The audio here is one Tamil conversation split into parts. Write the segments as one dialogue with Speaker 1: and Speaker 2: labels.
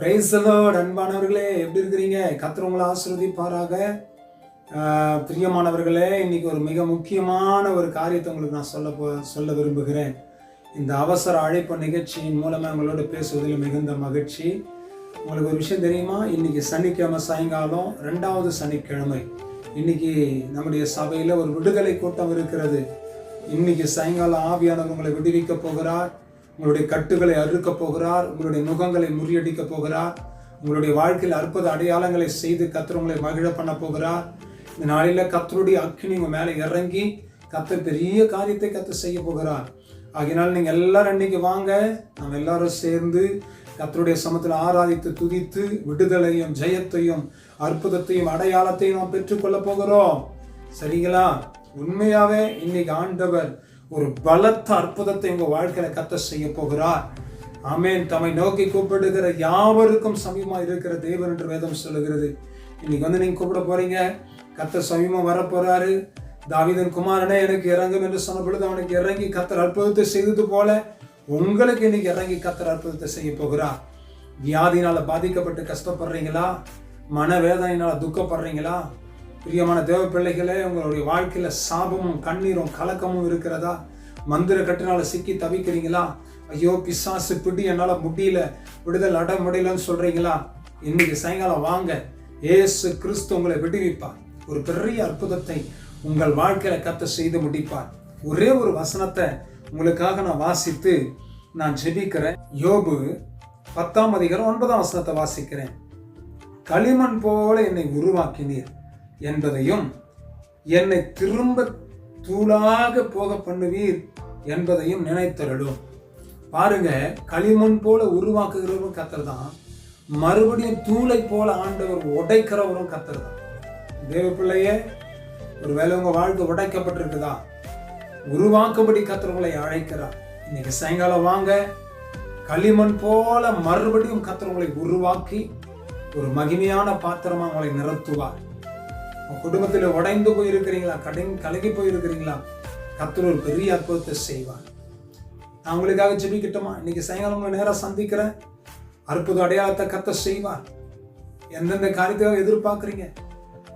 Speaker 1: பிரைசலோட் அன்பானவர்களே எப்படி இருக்கிறீங்க? கர்த்தர் ஆசிர்வதிப்பாராக. பிரியமானவர்களே இன்னைக்கு ஒரு மிக முக்கியமான ஒரு காரியத்தை உங்களுக்கு நான் சொல்ல போ சொல்ல விரும்புகிறேன். இந்த அவசர அழைப்பு நிகழ்ச்சியின் மூலமாக உங்களோட பேசுவதில் மிகுந்த மகிழ்ச்சி. உங்களுக்கு ஒரு விஷயம் தெரியுமா? இன்னைக்கு சனிக்கிழமை சாயங்காலம் ரெண்டாவது சனிக்கிழமை. இன்னைக்கு நம்முடைய சபையில் ஒரு விடுதலை கூட்டம் இருக்கிறது. இன்னைக்கு சாயங்காலம் ஆவியானவர் உங்களை விடுவிக்க போகிறார். உங்களுடைய கட்டுகளை அறுக்கப் போகிறார் உங்களுடைய நுகங்களை முறியடிக்கப் போகிறார் உங்களுடைய வாழ்க்கையில் அற்புத அடையாளங்களை செய்து கத்தர் உங்களை மகிழ பண்ண போகிறார். இந்த நாளில் கத்தருடைய அக்கினி உங்கள் மேலே இறங்கி கத்தர் பெரிய காரியத்தை கத்த செய்ய போகிறார். ஆகினால் நீங்கள் எல்லாரும் அன்னைக்கு வாங்க. நாம் எல்லாரும் சேர்ந்து கத்தருடைய சமத்தில் ஆராதித்து துதித்து விடுதலையும் ஜெயத்தையும் அற்புதத்தையும் அடையாளத்தையும் நாம் பெற்றுக்கொள்ள போகிறோம். சரிங்களா? உண்மையாவே இன்னைக்கு ஆண்டவர் ஒரு பலத்த அற்புதத்தை உங்க வாழ்க்கையில கத்த செய்ய போகிறார். ஆமென். தம்மை நோக்கி கூப்பிடுகிற யாவருக்கும் சமீபமா இருக்கிற தேவன் என்று வேதம் சொல்லுகிறது. இன்னைக்கு வந்து நீங்க கூப்பிட போறீங்க. கத்த சமீபமா வரப்போறாரு தாவிதன் குமாரனே எனக்கு இறங்கும் என்று சொன்ன பொழுது அவனுக்கு இறங்கி கத்தர் அற்புதத்தை செய்தது போல உங்களுக்கு இன்னைக்கு இறங்கி கத்தர் அற்புதத்தை செய்ய போகிறார். வியாதினால பாதிக்கப்பட்டு கஷ்டப்படுறீங்களா? மனவேதனையினால துக்கப்படுறீங்களா? பிரியமான தேவ பிள்ளைகளே உங்களுடைய வாழ்க்கையில சாபமும் கண்ணீரும் கலக்கமும் இருக்கிறதா? மந்திர கட்டினால சிக்கி தவிக்கிறீங்களா? ஐயோ பிசாசு பிடி என்னால முடியல. விடுதல் அட முடியலன்னு சொல்றீங்களா? இன்னைக்கு சாயங்காலம் வாங்க. ஏசு கிறிஸ்து உங்களை விடுவிப்பார். ஒரு பெரிய அற்புதத்தை உங்கள் வாழ்க்கையில கத்த செய்து முடிப்பார். ஒரே ஒரு வசனத்தை உங்களுக்காக நான் வாசித்து நான் ஜெபிக்கிறேன். யோபு பத்தாம் அதிகாரம் ஒன்பதாம் வசனத்தை வாசிக்கிறேன். களிமண் போல என்னை உருவாக்கினீர். என்பதையும் என்னை திரும்ப தூளாக போக பண்ணுவீர் என்பதையும் நினைத்தருளும். பாருங்க களிமண் போல உருவாக்குகிறவரும் கத்தர் தான் மறுபடியும் தூளை போல ஆண்டவர் உடைக்கிறவரும் கத்தர் தான் தேவ பிள்ளையே ஒருவேளை உங்க வாழ்க்கை உடைக்கப்பட்டிருக்குதா? உருவாக்கும்படி கத்தர் அழைக்கிறார். இன்னைக்கு சாயங்காலம் வாங்க களிமண் போல மறுபடியும் கத்தர் உருவாக்கி ஒரு மகிமையான பாத்திரமா உங்களை நிறுத்துவார் உங்கள் குடும்பத்தில் உடைந்து போயிருக்கிறீங்களா? கடை கலகி போயிருக்கிறீங்களா? கத்தர் ஒரு பெரிய அற்புதத்தை செய்வார். நான் உங்களுக்காக ஜெபிக்கிட்டோமா? இன்னைக்கு சாயங்காலம் உங்களை நேராக சந்திக்கிறேன். அற்புத அடையாளத்தை கத்த செய்வார். எந்தெந்த காரியத்துக்காக எதிர்பார்க்குறீங்க?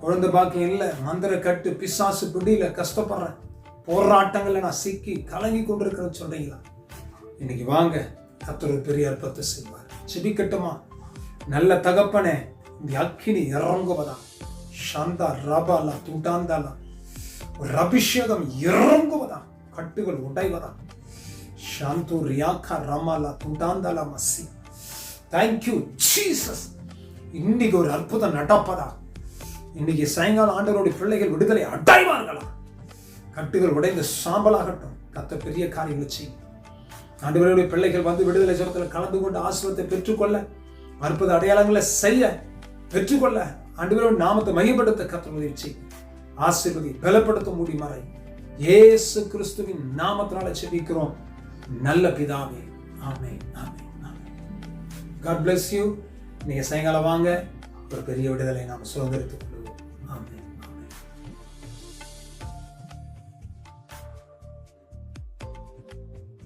Speaker 1: குழந்தை பாக்கியம் இல்லை மந்திர கட்டு பிசாசு பிடியில கஷ்டப்படுறேன். போராட்டங்கள்ல நான் சிக்கி கலங்கி கொண்டிருக்கிறேன்னு சொல்றீங்களா? இன்னைக்கு வாங்க கத்தர் ஒரு பெரிய அற்புதத்தை செய்வார். ஜெபிக்கட்டுமா? நல்ல தகப்பனே இந்த அக்கினி இறங்குவதான் சந்தா ரபாலா துடாந்தாலா ஒரு அபிஷேகம் இறங்குவதா? கட்டுகள் உடைவதா? சாந்து ரியாக்கா ரமாலா துடாந்தாலா மசி தேங்க்யூ ஜீசஸ் இன்னைக்கு ஒரு அற்புதம் நடப்பதா? இன்னைக்கு சாயங்காலம் ஆண்டவருடைய பிள்ளைகள் விடுதலை அடைவார்களா? கட்டுகள் உடைந்து சாம்பலாகட்டும் கத்த பெரிய காரியம் செய்யும். ஆண்டவருடைய பிள்ளைகள் வந்து விடுதலை ஜபத்தில் கலந்து கொண்டு ஆசிரியத்தை பெற்றுக்கொள்ள அற்புத அடையாளங்களை செய்ய பெற்றுக்கொள்ள ஆண்டவரோட நாமத்தை மையப்படுத்த கத்த உதவி செய்யும். ஆசீர்வதி பலப்படுத்த முடியுமாறை இயேசு கிறிஸ்துவின் நாமத்தினால செபிக்கிறோம். நல்ல பிதாவே. ஆமே ஆமே ஆமே காட் பிளஸ் யூ நீங்க சாயங்காலம் வாங்க. ஒரு பெரிய விடுதலை நாம் சுதந்திரத்துக்கு